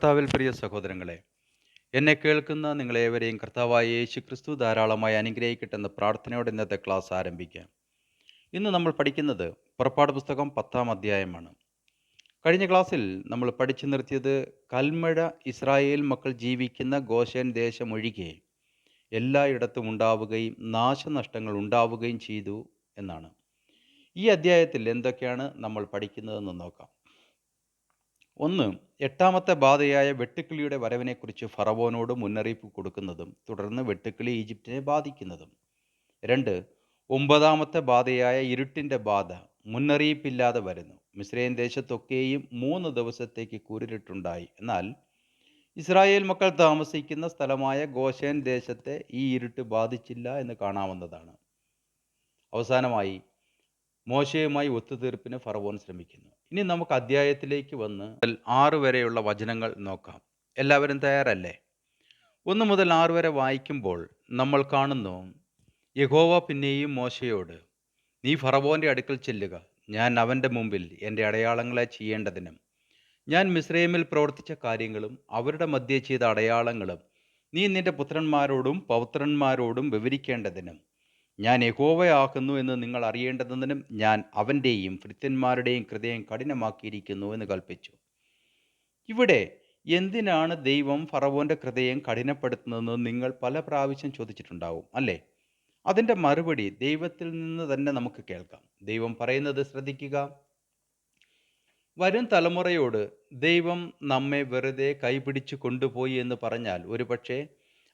കർത്താവിൽ പ്രിയ സഹോദരങ്ങളെ എന്നെ കേൾക്കുന്ന നിങ്ങളേവരെയും കർത്താവായ യേശു ക്രിസ്തു ധാരാളമായി അനുഗ്രഹിക്കട്ടെ എന്ന പ്രാർത്ഥനയോടെ ഇന്നത്തെ ക്ലാസ് ആരംഭിക്കാം. ഇന്ന് നമ്മൾ പഠിക്കുന്നത് പുറപ്പാട് പുസ്തകം പത്താം അധ്യായമാണ്. കഴിഞ്ഞ ക്ലാസ്സിൽ നമ്മൾ പഠിച്ചു നിർത്തിയത് കൽമഴ ഇസ്രായേൽ മക്കൾ ജീവിക്കുന്ന ഗോശൻ ദേശം ഒഴികെ എല്ലായിടത്തും ഉണ്ടാവുകയും നാശനഷ്ടങ്ങൾ ഉണ്ടാവുകയും ചെയ്തു എന്നാണ്. ഈ അധ്യായത്തിൽ എന്തൊക്കെയാണ് നമ്മൾ പഠിക്കുന്നതെന്ന് നോക്കാം. ഒന്ന് എട്ടാമത്തെ ബാധയായ വെട്ടുക്കിളിയുടെ വരവിനെക്കുറിച്ച് ഫറവോനോട് മുന്നറിയിപ്പ് കൊടുക്കുന്നതും തുടർന്ന് വെട്ടുക്കിളി ഈജിപ്തിനെ ബാധിക്കുന്നതും. രണ്ട് ഒമ്പതാമത്തെ ബാധയായ ഇരുട്ടിന്റെ ബാധ മുന്നറിയിപ്പില്ലാതെ വരുന്നു. മിസ്രൈൻ ദേശത്തൊക്കെയും മൂന്ന് ദിവസത്തേക്ക് കൂരിരുട്ടുണ്ടായി. എന്നാൽ ഇസ്രായേൽ മക്കൾ താമസിക്കുന്ന സ്ഥലമായ ഗോശേൻ ദേശത്തെ ഈ ഇരുട്ട് ബാധിച്ചില്ല എന്ന് കാണാവുന്നതാണ്. അവസാനമായി മോശയുമായി ഒത്തുതീർപ്പിന് ഫറവോൻ ശ്രമിക്കുന്നു. ഇനി നമുക്ക് അധ്യായത്തിലേക്ക് വന്ന് ആറ് വരെയുള്ള വചനങ്ങൾ നോക്കാം. എല്ലാവരും തയ്യാറല്ലേ? ഒന്ന് മുതൽ ആറ് വരെ വായിക്കുമ്പോൾ നമ്മൾ കാണുന്നു യഹോവ പിന്നെയും മോശയോട് നീ ഫറവോന്റെ അടുക്കൽ ചെല്ലുക. ഞാൻ അവന്റെ മുമ്പിൽ എന്റെ അടയാളങ്ങളെ ചെയ്യേണ്ടതിനും ഞാൻ മിസ്രൈമിൽ പ്രവർത്തിച്ച കാര്യങ്ങളും അവരുടെ മധ്യേ ചെയ്ത അടയാളങ്ങളും നീ നിന്റെ പുത്രന്മാരോടും പൗത്രന്മാരോടും വിവരിക്കേണ്ടതിനും ഞാൻ യഹോവയാകുന്നു എന്ന് നിങ്ങൾ അറിയേണ്ടതിനും ഞാൻ അവന്റെയും ഭൃത്യന്മാരുടെയും ഹൃദയം കഠിനമാക്കിയിരിക്കുന്നു എന്ന് കൽപ്പിച്ചു. ഇവിടെ എന്തിനാണ് ദൈവം ഫറവോന്റെ ഹൃദയം കഠിനപ്പെടുത്തുന്നതെന്ന് നിങ്ങൾ പല പ്രാവശ്യം ചോദിച്ചിട്ടുണ്ടാവും അല്ലേ? അതിന്റെ മറുപടി ദൈവത്തിൽ നിന്ന് തന്നെ നമുക്ക് കേൾക്കാം. ദൈവം പറയുന്നത് ശ്രദ്ധിക്കുക. വരും തലമുറയോട് ദൈവം നമ്മെ വെറുതെ കൈപിടിച്ച് കൊണ്ടുപോയി എന്ന് പറഞ്ഞാൽ ഒരുപക്ഷെ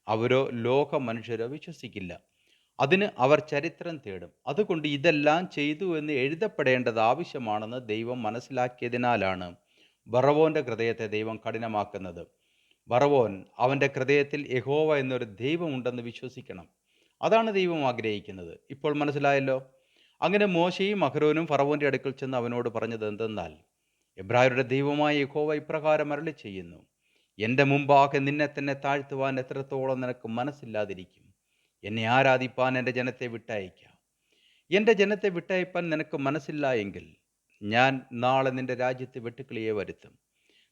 അവരോ ലോക മനുഷ്യരോ വിശ്വസിക്കില്ല. അതിന് അവർ ചരിത്രം തേടും. അതുകൊണ്ട് ഇതെല്ലാം ചെയ്തു എന്ന് എഴുതപ്പെടേണ്ടത് ആവശ്യമാണെന്ന് ദൈവം മനസ്സിലാക്കിയതിനാലാണ് ബറവോന്റെ ഹൃദയത്തെ ദൈവം കഠിനമാക്കുന്നത്. ബറവോൻ അവന്റെ ഹൃദയത്തിൽ യഹോവ എന്നൊരു ദൈവമുണ്ടെന്ന് വിശ്വസിക്കണം. അതാണ് ദൈവം ആഗ്രഹിക്കുന്നത്. ഇപ്പോൾ മനസ്സിലായല്ലോ? അങ്ങനെ മോശയും അഹ്റോനും ഫറവോന്റെ അടുക്കൽ ചെന്ന് അവനോട് പറഞ്ഞത് എന്തെന്നാൽ എബ്രായരുടെ ദൈവമായ യഹോവ ഇപ്രകാരം അരളി ചെയ്യുന്നു എന്റെ മുമ്പാകെ നിന്നെ തന്നെ താഴ്ത്തുവാൻ എത്രത്തോളം നിനക്ക് മനസ്സില്ലാതിരിക്കും. എന്നെ ആരാധിപ്പാൻ എന്റെ ജനത്തെ വിട്ടയക്കാം എന്റെ ജനത്തെ വിട്ടയപ്പാൻ നിനക്ക് മനസ്സില്ല എങ്കിൽ ഞാൻ നാളെ നിന്റെ രാജ്യത്ത് വെട്ടുക്കിളിയെ വരുത്തും.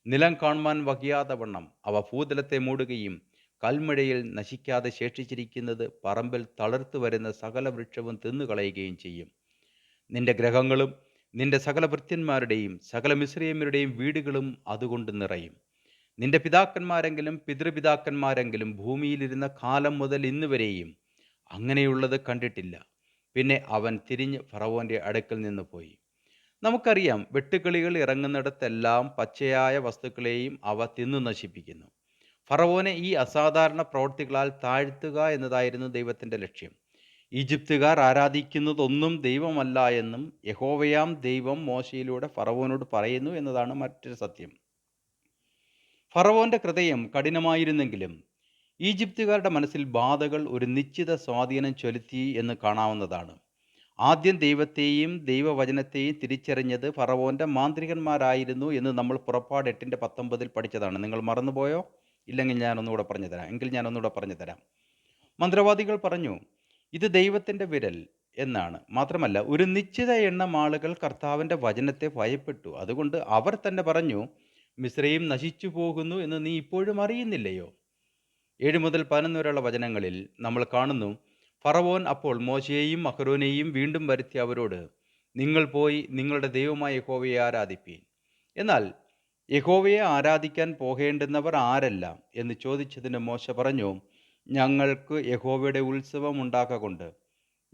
നിലം കാണുവാൻ വകയാതെ വണ്ണം അവ ഭൂതലത്തെ മൂടുകയും കൽമഴയിൽ നശിക്കാതെ ശേഷിച്ചിരിക്കുന്നത് പറമ്പിൽ തളർത്തു വരുന്ന സകല വൃക്ഷവും തിന്നുകളയുകയും ചെയ്യും. നിന്റെ ഗ്രഹങ്ങളും നിന്റെ സകല ഭൃത്യന്മാരുടെയും സകല മിശ്രീയമ്മരുടെയും വീടുകളും അതുകൊണ്ട് നിറയും. നിന്റെ പിതാക്കന്മാരെങ്കിലും പിതൃപിതാക്കന്മാരെങ്കിലും ഭൂമിയിലിരുന്ന കാലം മുതൽ ഇന്ന് വരെയും അങ്ങനെയുള്ളത് കണ്ടിട്ടില്ല. പിന്നെ അവൻ തിരിഞ്ഞ് ഫറവോന്റെ അടുക്കൽ നിന്ന് പോയി. നമുക്കറിയാം വെട്ടുക്കിളികൾ ഇറങ്ങുന്നിടത്തെല്ലാം പച്ചയായ വസ്തുക്കളെയും അവ തിന്നു നശിപ്പിക്കുന്നു. ഫറവോനെ ഈ അസാധാരണ പ്രവൃത്തികളാൽ താഴ്ത്തുക എന്നതായിരുന്നു ദൈവത്തിന്റെ ലക്ഷ്യം. ഈജിപ്തുകാർ ആരാധിക്കുന്നതൊന്നും ദൈവമല്ല എന്നും യഹോവയാം ദൈവം മോശയിലൂടെ ഫറവോനോട് പറയുന്നു എന്നതാണ് മറ്റൊരു സത്യം. ഫറവോന്റെ ഹൃദയം കഠിനമായിരുന്നെങ്കിലും ഈജിപ്തുകാരുടെ മനസ്സിൽ ബാധകൾ ഒരു നിശ്ചിത സ്വാധീനം ചെലുത്തി എന്ന് കാണാവുന്നതാണ്. ആദ്യം ദൈവത്തെയും ദൈവവചനത്തെയും തിരിച്ചറിഞ്ഞത് ഫറവോന്റെ മാന്ത്രികന്മാരായിരുന്നു എന്ന് നമ്മൾ പുറപ്പാട് എട്ടിന്റെ പത്തൊമ്പതിൽ പഠിച്ചതാണ്. നിങ്ങൾ മറന്നുപോയോ? ഇല്ലെങ്കിൽ ഞാൻ ഒന്നുകൂടെ പറഞ്ഞു തരാം. എങ്കിൽ ഞാൻ ഒന്നുകൂടെ പറഞ്ഞു തരാം. മന്ത്രവാദികൾ പറഞ്ഞു ഇത് ദൈവത്തിന്റെ വിരൽ എന്നാണ്. മാത്രമല്ല ഒരു നിശ്ചിത എണ്ണം ആളുകൾ കർത്താവിന്റെ വചനത്തെ ഭയപ്പെട്ടു. അതുകൊണ്ട് അവർ തന്നെ പറഞ്ഞു മിശ്രയും നശിച്ചു പോകുന്നു എന്ന് നീ ഇപ്പോഴും അറിയുന്നില്ലയോ? ഏഴ് മുതൽ പതിനൊന്ന് വരെയുള്ള വചനങ്ങളിൽ നമ്മൾ കാണുന്നു ഫറവോൻ അപ്പോൾ മോശയെയും അഹ്റോനെയും വീണ്ടും വരുത്തി അവരോട് നിങ്ങൾ പോയി നിങ്ങളുടെ ദൈവമായ യഹോവയെ ആരാധിപ്പീൻ. എന്നാൽ യഹോവയെ ആരാധിക്കാൻ പോകേണ്ടുന്നവർ ആരല്ല എന്ന് ചോദിച്ചതിന് മോശ പറഞ്ഞു ഞങ്ങൾക്ക് യഹോവയുടെ ഉത്സവം ഉണ്ടാക്കൊണ്ട്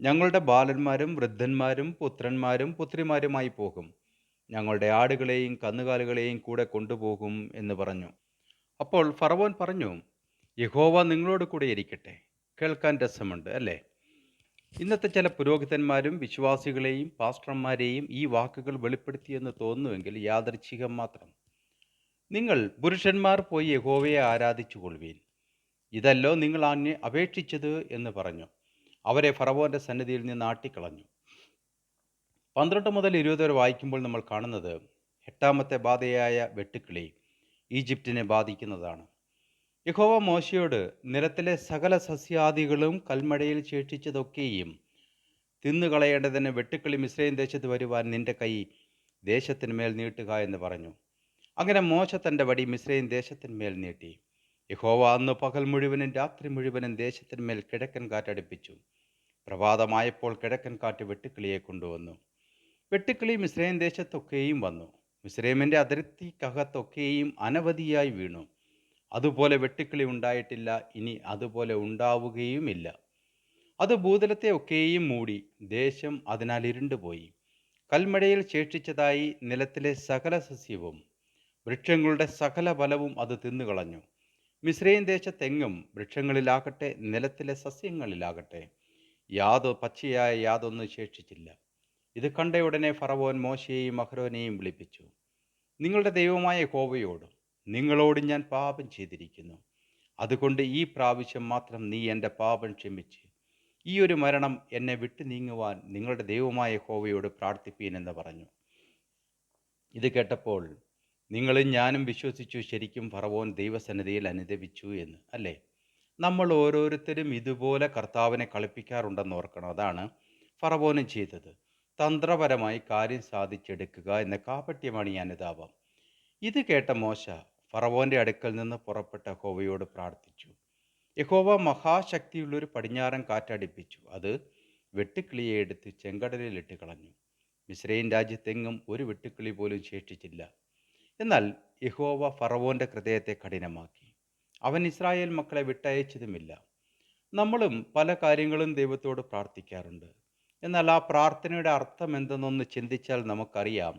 ഞങ്ങളുടെ ബാലന്മാരും വൃദ്ധന്മാരും പുത്രന്മാരും പുത്രിമാരുമായി പോകും. ഞങ്ങളുടെ ആടുകളെയും കന്നുകാലികളെയും കൂടെ കൊണ്ടുപോകും എന്ന് പറഞ്ഞു. അപ്പോൾ ഫറവോൻ പറഞ്ഞു യഹോവ നിങ്ങളോട് കൂടെ ഇരിക്കട്ടെ. കേൾക്കാൻ രസമുണ്ട് അല്ലേ? ഇന്നത്തെ ചില പുരോഹിതന്മാരും വിശ്വാസികളെയും പാസ്റ്റർമാരെയും ഈ വാക്കുകൾ വെളിപ്പെടുത്തിയെന്ന് തോന്നുമെങ്കിൽ യാദർച്ഛികം മാത്രം. നിങ്ങൾ പുരുഷന്മാർ പോയി യഹോവയെ ആരാധിച്ചു കൊള്ളുവീൻ ഇതല്ലോ നിങ്ങൾ അന്യ അപേക്ഷിച്ചത് എന്ന് പറഞ്ഞു. അവരെ ഫറവോന്റെ സന്നിധിയിൽ നിന്ന് ആട്ടിക്കളഞ്ഞു. പന്ത്രണ്ട് മുതൽ ഇരുപത് വരെ വായിക്കുമ്പോൾ നമ്മൾ കാണുന്നത് എട്ടാമത്തെ ബാധയായ വെട്ടുക്കിളി ഈജിപ്തിനെ ബാധിക്കുന്നതാണ്. യഹോവ മോശയോട് നിരത്തിലെ സകല സസ്യാദികളും കൽമഴയിൽ ശേഷിച്ചതൊക്കെയും തിന്നുകളയേണ്ടതിന് വെട്ടുക്കിളി മിശ്രയും ദേശത്ത് വരുവാൻ നിന്റെ കൈ ദേശത്തിന്മേൽ നീട്ടുക എന്ന് പറഞ്ഞു. അങ്ങനെ മോശ തന്റെ വടി മിശ്രയും ദേശത്തിന്മേൽ നീട്ടി. യഹോവ അന്ന് പകൽ മുഴുവനും രാത്രി മുഴുവനും ദേശത്തിന്മേൽ കിഴക്കൻ കാറ്റടിപ്പിച്ചു. പ്രഭാതമായപ്പോൾ കിഴക്കൻ കാറ്റ് വെട്ടുക്കിളിയെ കൊണ്ടുവന്നു. വെട്ടുക്കിളി മിശ്രയും ദേശത്തൊക്കെയും വന്നു. മിശ്രൈമിന്റെ അതിർത്തിക്കകത്തൊക്കെയും അനവധിയായി വീണു. അതുപോലെ വെട്ടുക്കിളി ഉണ്ടായിട്ടില്ല. ഇനി അതുപോലെ ഉണ്ടാവുകയുമില്ല. അത് ഭൂതലത്തെ ഒക്കെയും മൂടി. ദേശം അതിനാൽ ഇരുണ്ടുപോയി. കൽമഴയിൽ ശേഷിച്ചതായി നിലത്തിലെ സകല സസ്യവും വൃക്ഷങ്ങളുടെ സകല ഫലവും അത് തിന്നുകളഞ്ഞു. മിശ്രയും ദേശത്തെങ്ങും വൃക്ഷങ്ങളിലാകട്ടെ നിലത്തിലെ സസ്യങ്ങളിലാകട്ടെ യാതൊ പച്ചയായ യാതൊന്നും ശേഷിച്ചില്ല. ഇത് കണ്ട ഉടനെ ഫറവോൻ മോശയെയും അഹ്റോനെയും വിളിപ്പിച്ചു. നിങ്ങളുടെ ദൈവമായ കോവയോട് നിങ്ങളോട് ഞാൻ പാപം ചെയ്തിരിക്കുന്നു. അതുകൊണ്ട് ഈ പ്രാവശ്യം മാത്രം നീ എന്റെ പാപം ക്ഷമിച്ച്. ഈ ഒരു മരണം എന്നെ വിട്ടു നീങ്ങുവാൻ നിങ്ങളുടെ ദൈവമായ ഹോവയോട് പ്രാർത്ഥിപ്പീൻ എന്ന് പറഞ്ഞു. ഇത് കേട്ടപ്പോൾ നിങ്ങളും ഞാനും വിശ്വസിച്ചു ശരിക്കും ഫറവോൻ ദൈവസന്നിധിയിൽ അനുദവിച്ചു എന്ന് അല്ലേ? നമ്മൾ ഓരോരുത്തരും ഇതുപോലെ കർത്താവിനെ കളിപ്പിക്കാറുണ്ടെന്ന് ഓർക്കണം. അതാണ് ഫറവോനും ചെയ്തത്. തന്ത്രപരമായി കാര്യം സാധിച്ചെടുക്കുക എന്ന കാപട്യമാണ് ഈ അനുതാപം. ഇത് കേട്ട മോശ ഫറവോന്റെ അടുക്കൽ നിന്ന് പുറപ്പെട്ട ഹോവയോട് പ്രാർത്ഥിച്ചു. യഹോവ മഹാശക്തിയുള്ളൊരു പടിഞ്ഞാറൻ കാറ്റടിപ്പിച്ചു. അത് വെട്ടുക്കിളിയെ എടുത്ത് ചെങ്കടലിലിട്ട് കളഞ്ഞു. മിശ്രൈൻ രാജ്യത്തെങ്ങും ഒരു വെട്ടുക്കിളി പോലും ശേഷിച്ചില്ല. എന്നാൽ യഹോവ ഫറവോന്റെ ഹൃദയത്തെ കഠിനമാക്കി. അവൻ ഇസ്രായേൽ മക്കളെ വിട്ടയച്ചതുമില്ല. നമ്മളും പല കാര്യങ്ങളും ദൈവത്തോട് പ്രാർത്ഥിക്കാറുണ്ട്. എന്നാൽ ആ പ്രാർത്ഥനയുടെ അർത്ഥം എന്തെന്നൊന്ന് ചിന്തിച്ചാൽ നമുക്കറിയാം.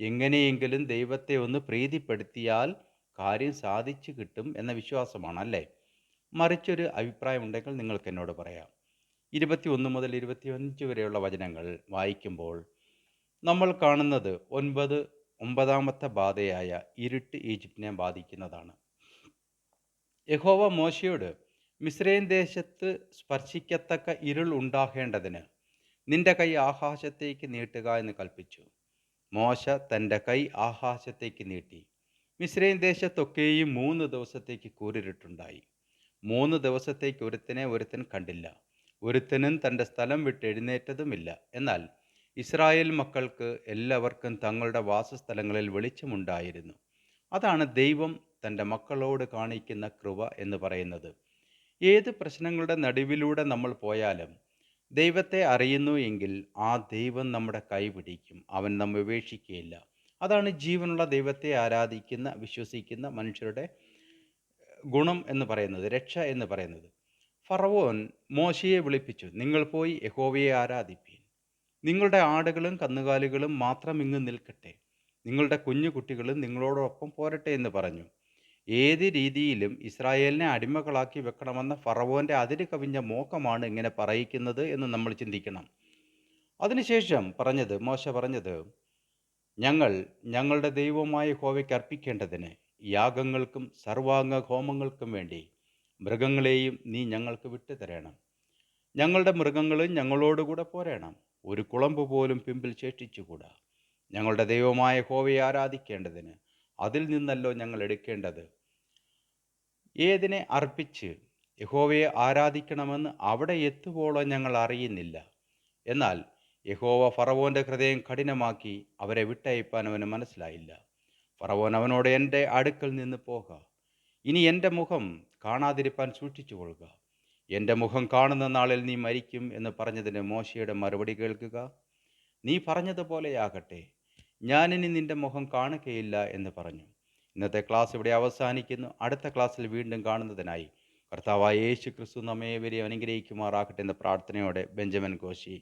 എങ്ങനെയെങ്കിലും ദൈവത്തെ ഒന്ന് പ്രീതിപ്പെടുത്തിയാൽ കാര്യം സാധിച്ചു കിട്ടും എന്ന വിശ്വാസമാണ് അല്ലേ മറിച്ചൊരു അഭിപ്രായം ഉണ്ടെങ്കിൽ നിങ്ങൾക്ക് എന്നോട് പറയാം. ഇരുപത്തി ഒന്ന് മുതൽ ഇരുപത്തിയഞ്ച് വരെയുള്ള വചനങ്ങൾ വായിക്കുമ്പോൾ നമ്മൾ കാണുന്നത് ഒൻപത് ഒമ്പതാമത്തെ ബാധയായ ഇരുട്ട് ഈജിപ്തിനെ ബാധിക്കുന്നതാണ്. യഹോവ മോശയോട് മിശ്രൈൻ ദേശത്ത് സ്പർശിക്കത്തക്ക ഇരുൾ ഉണ്ടാകേണ്ടതിന് നിന്റെ കൈ ആകാശത്തേക്ക് നീട്ടുക എന്ന് കൽപ്പിച്ചു. മോശ തന്റെ കൈ ആകാശത്തേക്ക് നീട്ടി. മിശ്രൈൻ ദേശത്തൊക്കെയും മൂന്ന് ദിവസത്തേക്ക് കൂരിരുട്ടുണ്ടായി. മൂന്ന് ദിവസത്തേക്ക് ഒരുത്തനെ ഒരുത്തൻ കണ്ടില്ല. ഒരുത്തനും തന്റെ സ്ഥലം വിട്ട് എഴുന്നേറ്റതുമില്ല. എന്നാൽ ഇസ്രായേൽ മക്കൾക്ക് എല്ലാവർക്കും തങ്ങളുടെ വാസസ്ഥലങ്ങളിൽ വെളിച്ചമുണ്ടായിരുന്നു. അതാണ് ദൈവം തന്റെ മക്കളോട് കാണിക്കുന്ന കൃപ എന്ന് പറയുന്നത്. ഏത് പ്രശ്നങ്ങളുടെ നടുവിലൂടെ നമ്മൾ പോയാലും ദൈവത്തെ അറിയുന്നു എങ്കിൽ ആ ദൈവം നമ്മുടെ കൈപിടിക്കും അവൻ നമ്മെ ഉപേക്ഷിക്കുകയില്ല. അതാണ് ജീവനുള്ള ദൈവത്തെ ആരാധിക്കുന്ന വിശ്വസിക്കുന്ന മനുഷ്യരുടെ ഗുണം എന്ന് പറയുന്നത് രക്ഷ എന്ന് പറയുന്നത്. ഫറവോൻ മോശയെ വിളിപ്പിച്ചു നിങ്ങൾ പോയി യഹോവയെ ആരാധിപ്പീൻ. നിങ്ങളുടെ ആടുകളും കന്നുകാലികളും മാത്രം ഇങ്ങ് നിൽക്കട്ടെ. നിങ്ങളുടെ കുഞ്ഞു കുട്ടികളും നിങ്ങളോടൊപ്പം പോരട്ടെ എന്ന് പറഞ്ഞു. ഏത് രീതിയിലും ഇസ്രായേലിനെ അടിമകളാക്കി വെക്കണമെന്ന ഫറവോന്റെ അതിര് കവിഞ്ഞ മോക്കമാണ് ഇങ്ങനെ പറയിക്കുന്നത് എന്ന് നമ്മൾ ചിന്തിക്കണം. അതിനുശേഷം പറഞ്ഞത് മോശ പറഞ്ഞത് ഞങ്ങൾ ഞങ്ങളുടെ ദൈവമായ ഹോവയ്ക്ക് അർപ്പിക്കേണ്ടതിന് യാഗങ്ങൾക്കും സർവാംഗ ഹോമങ്ങൾക്കും വേണ്ടി മൃഗങ്ങളെയും നീ ഞങ്ങൾക്ക് വിട്ടു തരണം ഞങ്ങളുടെ മൃഗങ്ങളും ഞങ്ങളോടുകൂടെ പോരണം. ഒരു കുളമ്പ് പോലും പിമ്പിൽ ശേഷിച്ചുകൂടാ. ഞങ്ങളുടെ ദൈവമായ ഹോവയെ ആരാധിക്കേണ്ടതിന് അതിൽ നിന്നല്ലോ ഞങ്ങൾ എടുക്കേണ്ടത്. ഏതിനെ അർപ്പിച്ച് യഹോവയെ ആരാധിക്കണമെന്ന് അവിടെ എത്തുവോളം ഞങ്ങൾ അറിയുന്നില്ല. എന്നാൽ യഹോവ ഫറവോന്റെ ഹൃദയം കഠിനമാക്കി അവരെ വിട്ടയപ്പാൻ അവന് മനസ്സിലായില്ല. ഫറവോൻ അവനോട് എന്റെ അടുക്കൽ നിന്ന് പോക. ഇനി എന്റെ മുഖം കാണാതിരിപ്പാൻ സൂക്ഷിച്ചു കൊള്ളുക. എന്റെ മുഖം കാണുന്ന നാളിൽ നീ മരിക്കും എന്ന് പറഞ്ഞതിന് മോശയുടെ മറുപടി കേൾക്കുക. നീ പറഞ്ഞതുപോലെയാകട്ടെ. ഞാനിനി നിന്റെ മുഖം കാണുകയില്ല എന്ന് പറഞ്ഞു. ഇന്നത്തെ ക്ലാസ് ഇവിടെ അവസാനിക്കുന്നു. അടുത്ത ക്ലാസ്സിൽ വീണ്ടും കാണുന്നതിനായി കർത്താവായ യേശു ക്രിസ്തു നമ്മെ വരെ അനുഗ്രഹിക്കുമാറാകട്ടെ എന്ന പ്രാർത്ഥനയോടെ ബെഞ്ചമിൻ കോശി.